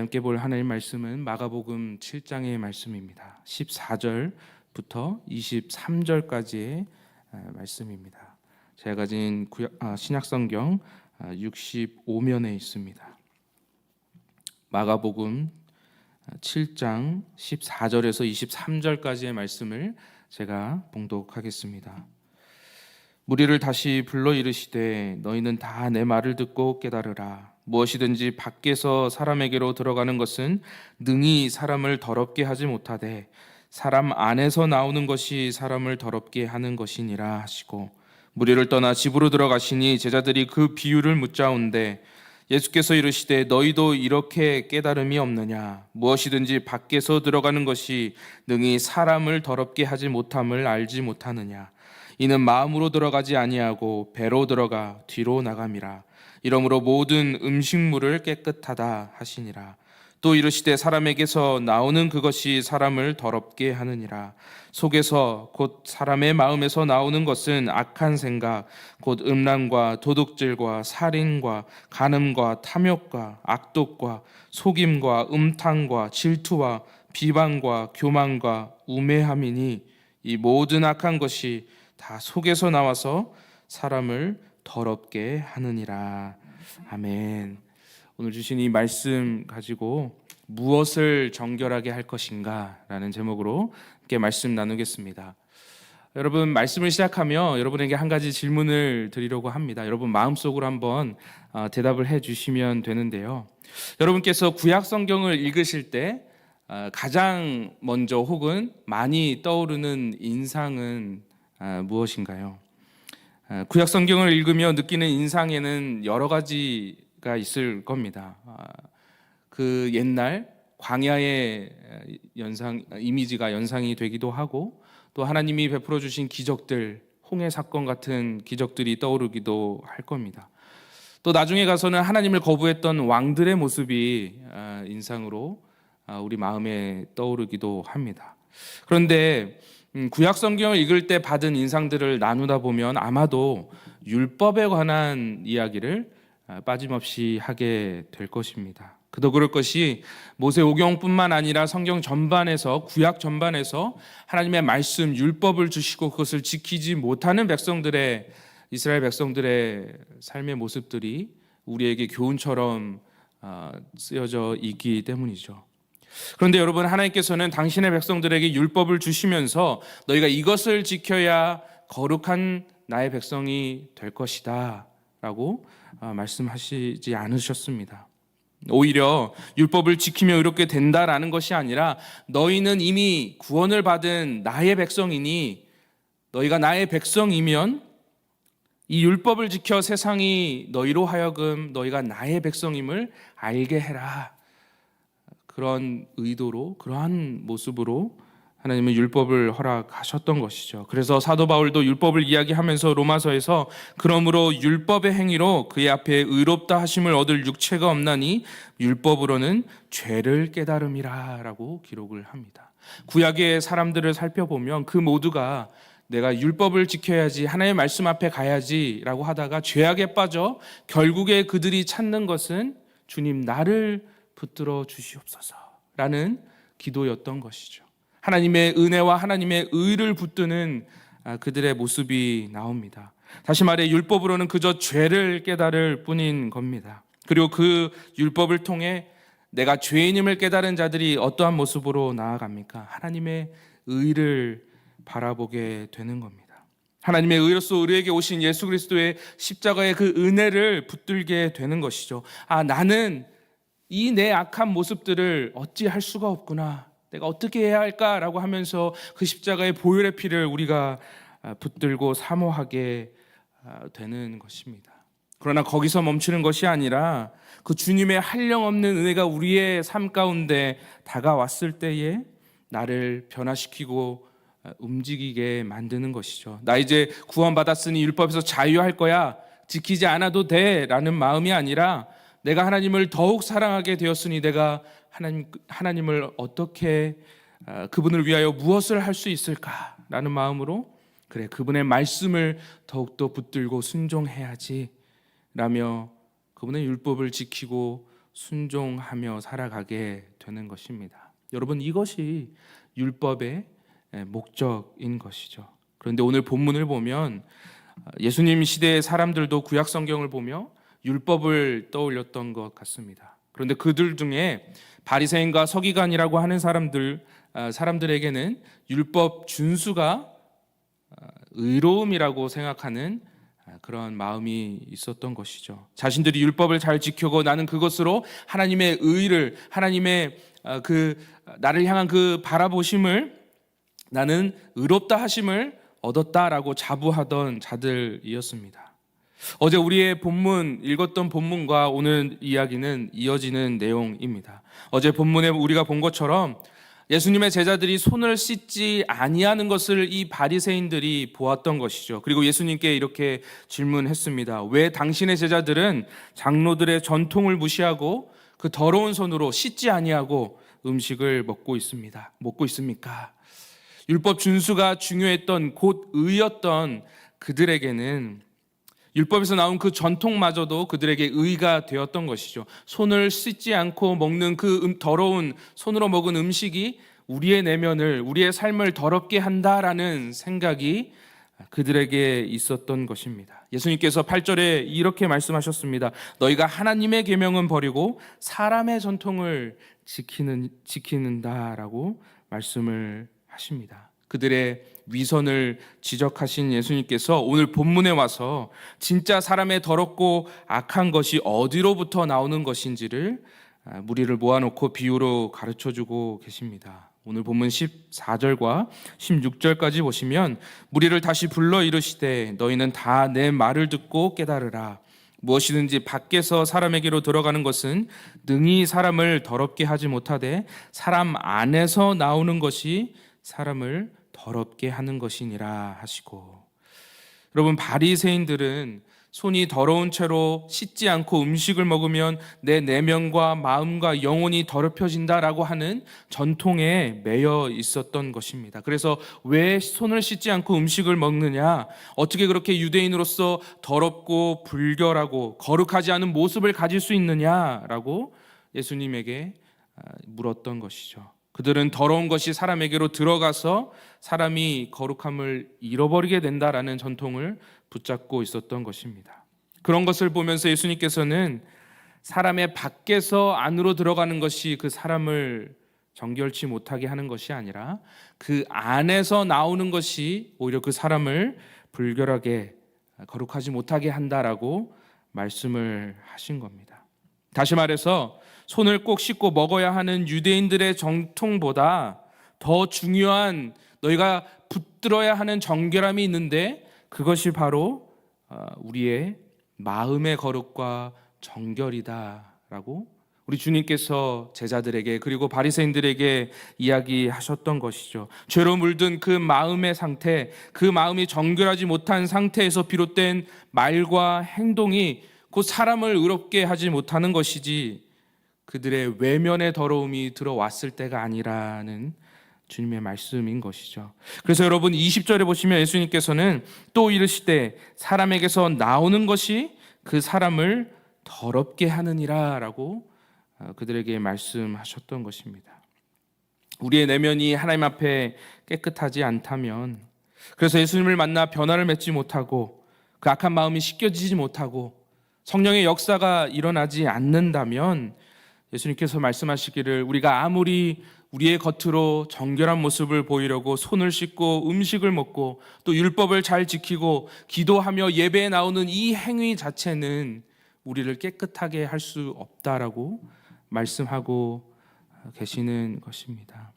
함께 볼 하나님 말씀은 마가복음 7장의 말씀입니다. 14절부터 23절까지의 아, 말씀입니다. 제가 가진 아, 신약성경 65면에 있습니다. 마가복음 7장 14절에서 23절까지의 말씀을 제가 봉독하겠습니다. 무리를 다시 불러 이르시되 너희는 다 내 말을 듣고 깨달으라 무엇이든지 밖에서 사람에게로 들어가는 것은 능히 사람을 더럽게 하지 못하되 사람 안에서 나오는 것이 사람을 더럽게 하는 것이니라 하시고 무리를 떠나 집으로 들어가시니 제자들이 그 비유를 묻자온데 예수께서 이르시되 너희도 이렇게 깨달음이 없느냐? 무엇이든지 밖에서 들어가는 것이 능히 사람을 더럽게 하지 못함을 알지 못하느냐? 이는 마음으로 들어가지 아니하고 배로 들어가 뒤로 나감이라 이러므로 모든 음식물을 깨끗하다 하시니라 또 이르시되 사람에게서 나오는 그것이 사람을 더럽게 하느니라 속에서 곧 사람의 마음에서 나오는 것은 악한 생각 곧 음란과 도둑질과 살인과 간음과 탐욕과 악독과 속임과 음탕과 질투와 비방과 교만과 우매함이니 이 모든 악한 것이 다 속에서 나와서 사람을 더럽게 하느니라. 아멘. 오늘 주신 이 말씀 가지고 무엇을 정결하게 할 것인가라는 제목으로 함께 말씀 나누겠습니다. 여러분 말씀을 시작하며 여러분에게 한 가지 질문을 드리려고 합니다. 여러분 마음속으로 한번 어, 대답을 해 주시면 되는데요. 여러분께서 구약 성경을 읽으실 때 어, 가장 먼저 혹은 많이 떠오르는 인상은 아, 무엇인가요? 아, 구약 성경을 읽으며 느끼는 인상에는 여러 가지가 있을 겁니다. 아, 그 옛날 광야의 연상 이미지가 연상이 되기도 하고 또 하나님이 베풀어 주신 기적들 홍해 사건 같은 기적들이 떠오르기도 할 겁니다. 또 나중에 가서는 하나님을 거부했던 왕들의 모습이 인상으로 우리 마음에 떠오르기도 합니다. 그런데 음, 구약 성경을 읽을 때 받은 인상들을 나누다 보면 아마도 율법에 관한 이야기를 아, 빠짐없이 하게 될 것입니다. 그도 그럴 것이 모세 오경뿐만 아니라 성경 전반에서 구약 전반에서 하나님의 말씀 율법을 주시고 그것을 지키지 못하는 백성들의 이스라엘 백성들의 삶의 모습들이 우리에게 교훈처럼 아, 쓰여져 있기 때문이죠. 그런데 여러분 하나님께서는 당신의 백성들에게 율법을 주시면서 너희가 이것을 지켜야 거룩한 나의 백성이 될 것이다 라고 아, 말씀하시지 않으셨습니다. 오히려 율법을 지키며 의롭게 된다라는 것이 아니라 너희는 이미 구원을 받은 나의 백성이니 너희가 나의 백성이면 이 율법을 지켜 세상이 너희로 하여금 너희가 나의 백성임을 알게 해라. 그런 의도로 그러한 모습으로 하나님은 율법을 허락하셨던 것이죠. 그래서 사도 바울도 율법을 이야기하면서 로마서에서 그러므로 율법의 행위로 그의 앞에 의롭다 하심을 얻을 육체가 없나니 율법으로는 죄를 깨달음이라라고 기록을 합니다. 구약의 사람들을 살펴보면 그 모두가 내가 율법을 지켜야지 하나님의 말씀 앞에 가야지라고 하다가 죄악에 빠져 결국에 그들이 찾는 것은 주님 나를 붙들어 주시옵소서라는 기도였던 것이죠. 하나님의 은혜와 하나님의 의를 붙드는 아, 그들의 모습이 나옵니다. 다시 말해 율법으로는 그저 죄를 깨달을 뿐인 겁니다. 그리고 그 율법을 통해 내가 죄인임을 깨달은 자들이 어떠한 모습으로 나아갑니까? 하나님의 의를 바라보게 되는 겁니다. 하나님의 의로서 우리에게 오신 예수 그리스도의 십자가의 그 은혜를 붙들게 되는 것이죠. 아, 나는 이 내 악한 모습들을 어찌할 수가 없구나. 내가 어떻게 해야 할까라고 하면서 그 십자가의 보혈의 피를 우리가 아, 붙들고 사모하게 아, 되는 것입니다. 그러나 거기서 멈추는 것이 아니라 그 주님의 한량 없는 은혜가 우리의 삶 가운데 다가왔을 때에 나를 변화시키고 아, 움직이게 만드는 것이죠. 나 이제 구원받았으니 율법에서 자유할 거야. 지키지 않아도 돼. 라는 마음이 아니라 내가 하나님을 더욱 사랑하게 되었으니 내가 하나님, 하나님을 어떻게 아, 그분을 위하여 무엇을 할 수 있을까라는 마음으로 그래 그분의 말씀을 더욱더 붙들고 순종해야지 라며 그분의 율법을 지키고 순종하며 살아가게 되는 것입니다. 여러분 이것이 율법의 목적인 것이죠. 그런데 오늘 본문을 보면 예수님 시대의 사람들도 구약 성경을 보며 율법을 떠올렸던 것 같습니다. 그런데 그들 중에 바리새인과 서기관이라고 하는 사람들 아, 사람들에게는 율법 준수가 아, 의로움이라고 생각하는 아, 그런 마음이 있었던 것이죠. 자신들이 율법을 잘 지키고 나는 그것으로 하나님의 의를 하나님의 그 나를 향한 그 바라보심을 나는 의롭다 하심을 얻었다라고 자부하던 자들이었습니다. 어제 우리의 본문 읽었던 본문과 오늘 이야기는 이어지는 내용입니다. 어제 본문에 우리가 본 것처럼 예수님의 제자들이 손을 씻지 아니하는 것을 이 바리새인들이 보았던 것이죠. 그리고 예수님께 이렇게 질문했습니다. 왜 당신의 제자들은 장로들의 전통을 무시하고 그 더러운 손으로 씻지 아니하고 음식을 먹고 있습니다. 먹고 있습니까? 율법 준수가 중요했던 곧 의였던 그들에게는 율법에서 나온 그 전통마저도 그들에게 의가 되었던 것이죠. 손을 씻지 않고 먹는 그 음, 더러운 손으로 먹은 음식이 우리의 내면을 우리의 삶을 더럽게 한다라는 생각이 그들에게 있었던 것입니다. 예수님께서 8절에 이렇게 말씀하셨습니다. 너희가 하나님의 계명은 버리고 사람의 전통을 지키는 지키는다라고 말씀을 하십니다. 그들의 위선을 지적하신 예수님께서 오늘 본문에 와서 진짜 사람의 더럽고 악한 것이 어디로부터 나오는 것인지를 아, 무리를 모아놓고 비유로 가르쳐 주고 계십니다. 오늘 본문 14절과 16절까지 보시면 무리를 다시 불러 이르시되 너희는 다 내 말을 듣고 깨달으라. 무엇이든지 밖에서 사람에게로 들어가는 것은 능히 사람을 더럽게 하지 못하되 사람 안에서 나오는 것이 사람을 더럽게 하는 것이니라 하시고 여러분 바리새인들은 손이 더러운 채로 씻지 않고 음식을 먹으면 내 내면과 마음과 영혼이 더럽혀진다라고 하는 전통에 매여 있었던 것입니다. 그래서 왜 손을 씻지 않고 음식을 먹느냐? 어떻게 그렇게 유대인으로서 더럽고 불결하고 거룩하지 않은 모습을 가질 수 있느냐라고 예수님에게 아, 물었던 것이죠. 그들은 더러운 것이 사람에게로 들어가서 사람이 거룩함을 잃어버리게 된다라는 전통을 붙잡고 있었던 것입니다. 그런 것을 보면서 예수님께서는 사람의 밖에서 안으로 들어가는 것이 그 사람을 정결치 못하게 하는 것이 아니라 그 안에서 나오는 것이 오히려 그 사람을 불결하게 거룩하지 못하게 한다라고 말씀을 하신 겁니다. 다시 말해서 손을 꼭 씻고 먹어야 하는 유대인들의 정통보다 더 중요한 너희가 붙들어야 하는 정결함이 있는데 그것이 바로 어, 우리의 마음의 거룩과 정결이다라고 우리 주님께서 제자들에게 그리고 바리새인들에게 이야기하셨던 것이죠. 죄로 물든 그 마음의 상태, 그 마음이 정결하지 못한 상태에서 비롯된 말과 행동이 곧 사람을 의롭게 하지 못하는 것이지 그들의 외면의 더러움이 들어왔을 때가 아니라는 주님의 말씀인 것이죠. 그래서 여러분 20절에 보시면 예수님께서는 또 이르시되 사람에게서 나오는 것이 그 사람을 더럽게 하느니라라고 어, 그들에게 말씀하셨던 것입니다. 우리의 내면이 하나님 앞에 깨끗하지 않다면 그래서 예수님을 만나 변화를 맺지 못하고 그 악한 마음이 씻겨지지 못하고 성령의 역사가 일어나지 않는다면 예수님께서 말씀하시기를 우리가 아무리 우리의 겉으로 정결한 모습을 보이려고 손을 씻고 음식을 먹고 또 율법을 잘 지키고 기도하며 예배에 나오는 이 행위 자체는 우리를 깨끗하게 할 수 없다라고 말씀하고 계시는 것입니다.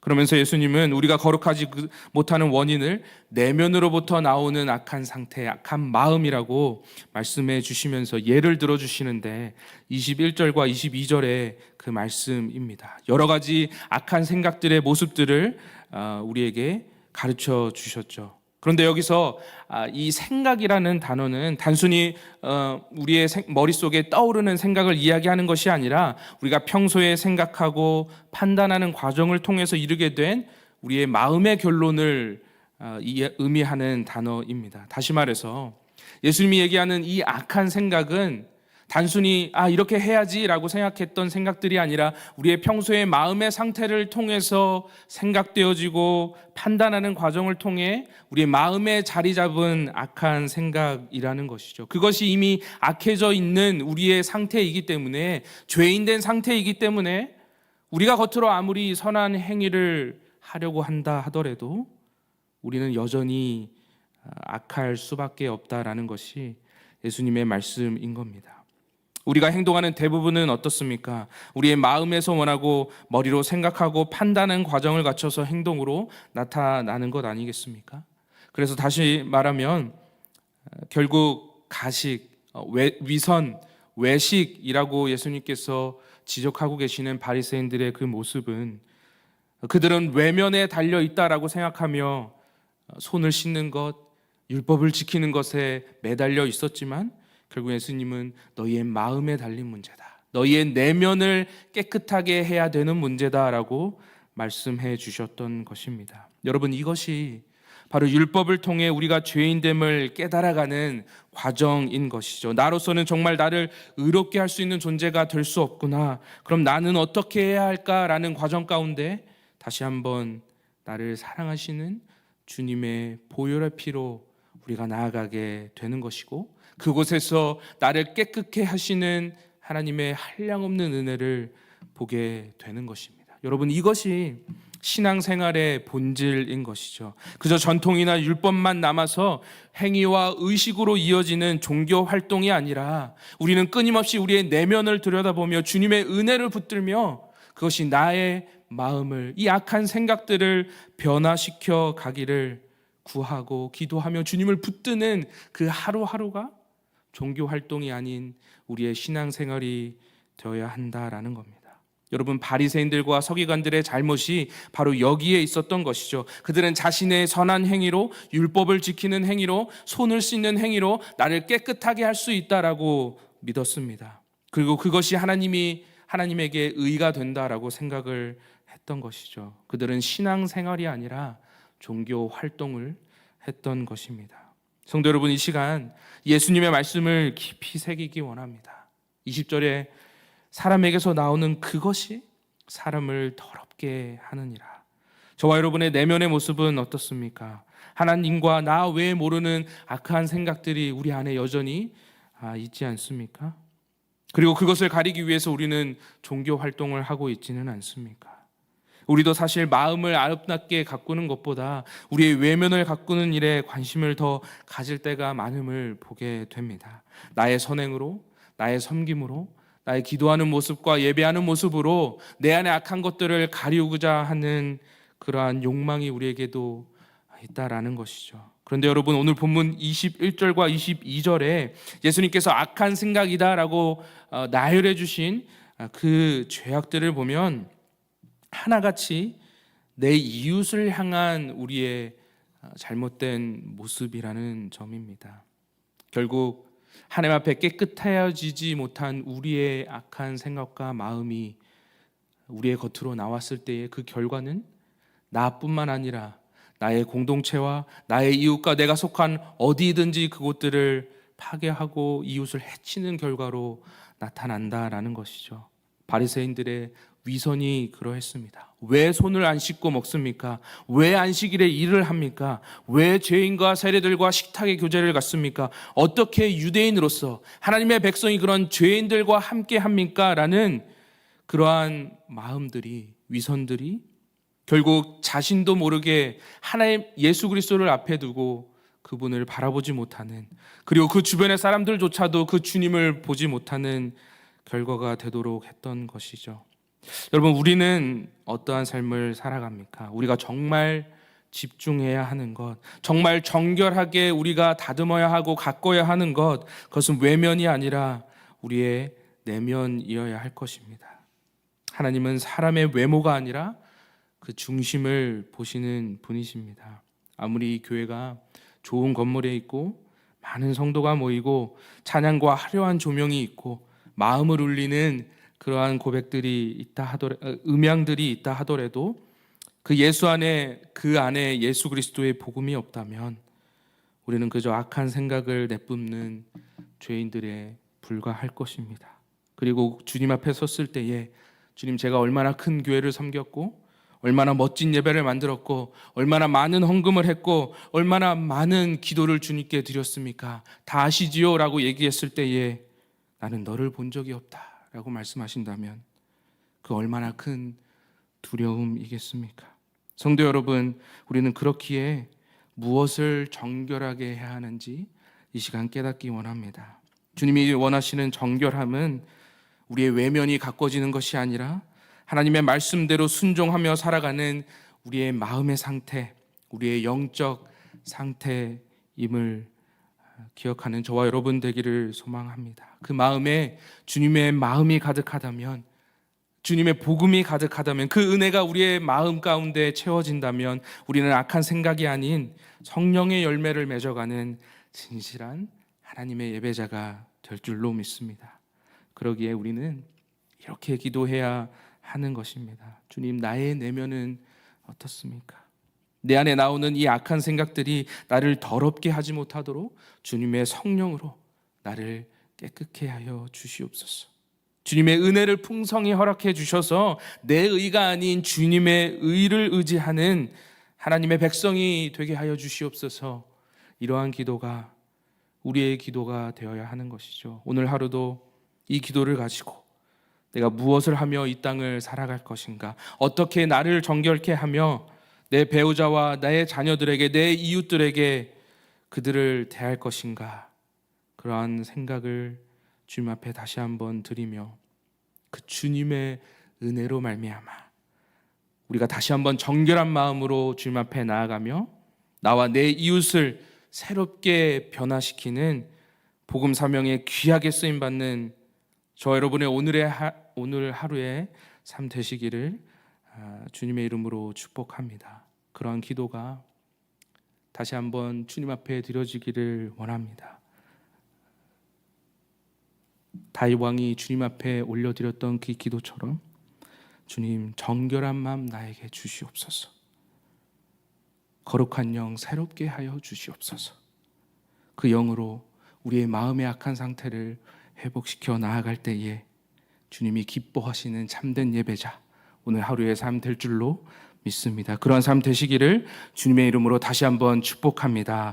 그러면서 예수님은 우리가 거룩하지 그 못하는 원인을 내면으로부터 나오는 악한 상태, 악한 마음이라고 말씀해 주시면서 예를 들어 주시는데 21절과 22절의 그 말씀입니다. 여러 가지 악한 생각들의 모습들을 어, 우리에게 가르쳐 주셨죠. 그런데 여기서 아, 이 생각이라는 단어는 단순히 어, 우리의 머릿속에 떠오르는 생각을 이야기하는 것이 아니라 우리가 평소에 생각하고 판단하는 과정을 통해서 이르게 된 우리의 마음의 결론을 어, 의미하는 단어입니다. 다시 말해서 예수님이 얘기하는 이 악한 생각은 단순히 아 이렇게 해야지라고 생각했던 생각들이 아니라 우리의 평소의 마음의 상태를 통해서 생각되어지고 판단하는 과정을 통해 우리의 마음에 자리 잡은 악한 생각이라는 것이죠. 그것이 이미 악해져 있는 우리의 상태이기 때문에 죄인된 상태이기 때문에 우리가 겉으로 아무리 선한 행위를 하려고 한다 하더라도 우리는 여전히 악할 수밖에 없다라는 것이 예수님의 말씀인 겁니다. 우리가 행동하는 대부분은 어떻습니까? 우리의 마음에서 원하고 머리로 생각하고 판단하는 과정을 갖춰서 행동으로 나타나는 것 아니겠습니까? 그래서 다시 말하면 결국 가식, 어, 외- 위선, 외식이라고 예수님께서 지적하고 계시는 바리새인들의 그 모습은 그들은 외면에 달려 있다라고 생각하며 손을 씻는 것, 율법을 지키는 것에 매달려 있었지만 결국 예수님은 너희의 마음에 달린 문제다. 너희의 내면을 깨끗하게 해야 되는 문제다라고 말씀해 주셨던 것입니다. 여러분 이것이 바로 율법을 통해 우리가 죄인됨을 깨달아가는 과정인 것이죠. 나로서는 정말 나를 의롭게 할 수 있는 존재가 될 수 없구나. 그럼 나는 어떻게 해야 할까라는 과정 가운데 다시 한번 나를 사랑하시는 주님의 보혈의 피로 우리가 나아가게 되는 것이고 그곳에서 나를 깨끗게 하시는 하나님의 한량없는 은혜를 보게 되는 것입니다. 여러분 이것이 신앙생활의 본질인 것이죠. 그저 전통이나 율법만 남아서 행위와 의식으로 이어지는 종교 활동이 아니라 우리는 끊임없이 우리의 내면을 들여다보며 주님의 은혜를 붙들며 그것이 나의 마음을 이 악한 생각들을 변화시켜 가기를 구하고 기도하며 주님을 붙드는 그 하루하루가 종교 활동이 아닌 우리의 신앙생활이 되어야 한다라는 겁니다. 여러분 바리새인들과 서기관들의 잘못이 바로 여기에 있었던 것이죠. 그들은 자신의 선한 행위로 율법을 지키는 행위로 손을 씻는 행위로 나를 깨끗하게 할 수 있다라고 믿었습니다. 그리고 그것이 하나님이 하나님에게 의가 된다라고 생각을 했던 것이죠. 그들은 신앙 생활이 아니라 종교 활동을 했던 것입니다. 성도 여러분 이 시간 예수님의 말씀을 깊이 새기기 원합니다. 20절에 사람에게서 나오는 그것이 사람을 더럽게 하느니라. 저와 여러분의 내면의 모습은 어떻습니까? 하나님과 나 외에 모르는 악한 생각들이 우리 안에 여전히 아, 있지 않습니까? 그리고 그것을 가리기 위해서 우리는 종교 활동을 하고 있지는 않습니까? 우리도 사실 마음을 아름답게 가꾸는 것보다 우리의 외면을 가꾸는 일에 관심을 더 가질 때가 많음을 보게 됩니다. 나의 선행으로, 나의 섬김으로, 나의 기도하는 모습과 예배하는 모습으로 내 안에 악한 것들을 가리우고자 하는 그러한 욕망이 우리에게도 있다라는 것이죠. 그런데 여러분 오늘 본문 21절과 22절에 예수님께서 악한 생각이다라고 어, 나열해 주신 어, 그 죄악들을 보면 하나같이 내 이웃을 향한 우리의 어, 잘못된 모습이라는 점입니다. 결국 하나님 앞에 깨끗해지지 못한 우리의 악한 생각과 마음이 우리의 겉으로 나왔을 때의 그 결과는 나뿐만 아니라 나의 공동체와 나의 이웃과 내가 속한 어디든지 그곳들을 파괴하고 이웃을 해치는 결과로 나타난다라는 것이죠. 바리새인들의 위선이 그러했습니다. 왜 손을 안 씻고 먹습니까? 왜 안식일에 일을 합니까? 왜 죄인과 세례들과 식탁의 교제를 갖습니까? 어떻게 유대인으로서 하나님의 백성이 그런 죄인들과 함께 합니까? 라는 그러한 마음들이 위선들이 결국 자신도 모르게 하나님 예수 그리스도를 앞에 두고 그분을 바라보지 못하는 그리고 그 주변의 사람들조차도 그 주님을 보지 못하는 결과가 되도록 했던 것이죠. 여러분 우리는 어떠한 삶을 살아갑니까? 우리가 정말 집중해야 하는 것, 정말 정결하게 우리가 다듬어야 하고 가꿔야 하는 것, 그것은 외면이 아니라 우리의 내면이어야 할 것입니다. 하나님은 사람의 외모가 아니라 그 중심을 보시는 분이십니다. 아무리 교회가 좋은 건물에 있고 많은 성도가 모이고 찬양과 화려한 조명이 있고 마음을 울리는 그러한 고백들이 있다 하더라 음향들이 있다 하더라도 그 예수 안에 그 안에 예수 그리스도의 복음이 없다면 우리는 그저 악한 생각을 내뿜는 죄인들에 불과할 것입니다. 그리고 주님 앞에 섰을 때에 주님 제가 얼마나 큰 교회를 섬겼고 얼마나 멋진 예배를 만들었고 얼마나 많은 헌금을 했고 얼마나 많은 기도를 주님께 드렸습니까? 다 아시지요라고 얘기했을 때에 나는 너를 본 적이 없다 라고 말씀하신다면 그 얼마나 큰 두려움이겠습니까? 성도 여러분, 우리는 그렇기에 무엇을 정결하게 해야 하는지 이 시간 깨닫기 원합니다. 주님이 원하시는 정결함은 우리의 외면이 가꿔지는 것이 아니라 하나님의 말씀대로 순종하며 살아가는 우리의 마음의 상태, 우리의 영적 상태임을 기억하는 저와 여러분 되기를 소망합니다. 그 마음에 주님의 마음이 가득하다면 주님의 복음이 가득하다면 그 은혜가 우리의 마음 가운데 채워진다면 우리는 악한 생각이 아닌 성령의 열매를 맺어가는 진실한 하나님의 예배자가 될 줄로 믿습니다. 그러기에 우리는 이렇게 기도해야 하는 것입니다. 주님, 나의 내면은 어떻습니까? 내 안에 나오는 이 악한 생각들이 나를 더럽게 하지 못하도록 주님의 성령으로 나를 깨끗게 하여 주시옵소서. 주님의 은혜를 풍성히 허락해 주셔서 내 의가 아닌 주님의 의를 의지하는 하나님의 백성이 되게 하여 주시옵소서. 이러한 기도가 우리의 기도가 되어야 하는 것이죠. 오늘 하루도 이 기도를 가지고 내가 무엇을 하며 이 땅을 살아갈 것인가? 어떻게 나를 정결케 하며 내 배우자와 나의 자녀들에게 내 이웃들에게 그들을 대할 것인가? 그러한 생각을 주님 앞에 다시 한번 드리며 그 주님의 은혜로 말미암아 우리가 다시 한번 정결한 마음으로 주님 앞에 나아가며 나와 내 이웃을 새롭게 변화시키는 복음 사명에 귀하게 쓰임 받는 저 여러분의 오늘의 하, 오늘 하루의 삶 되시기를 아, 주님의 이름으로 축복합니다. 그러한 기도가 다시 한번 주님 앞에 드려지기를 원합니다. 다윗 왕이 주님 앞에 올려드렸던 그 기도처럼 주님 정결한 마음 나에게 주시옵소서. 거룩한 영 새롭게 하여 주시옵소서. 그 영으로 우리의 마음의 악한 상태를 회복시켜 나아갈 때에 주님이 기뻐하시는 참된 예배자 오늘 하루의 삶 될 줄로 믿습니다. 그러한 삶 되시기를 주님의 이름으로 다시 한번 축복합니다.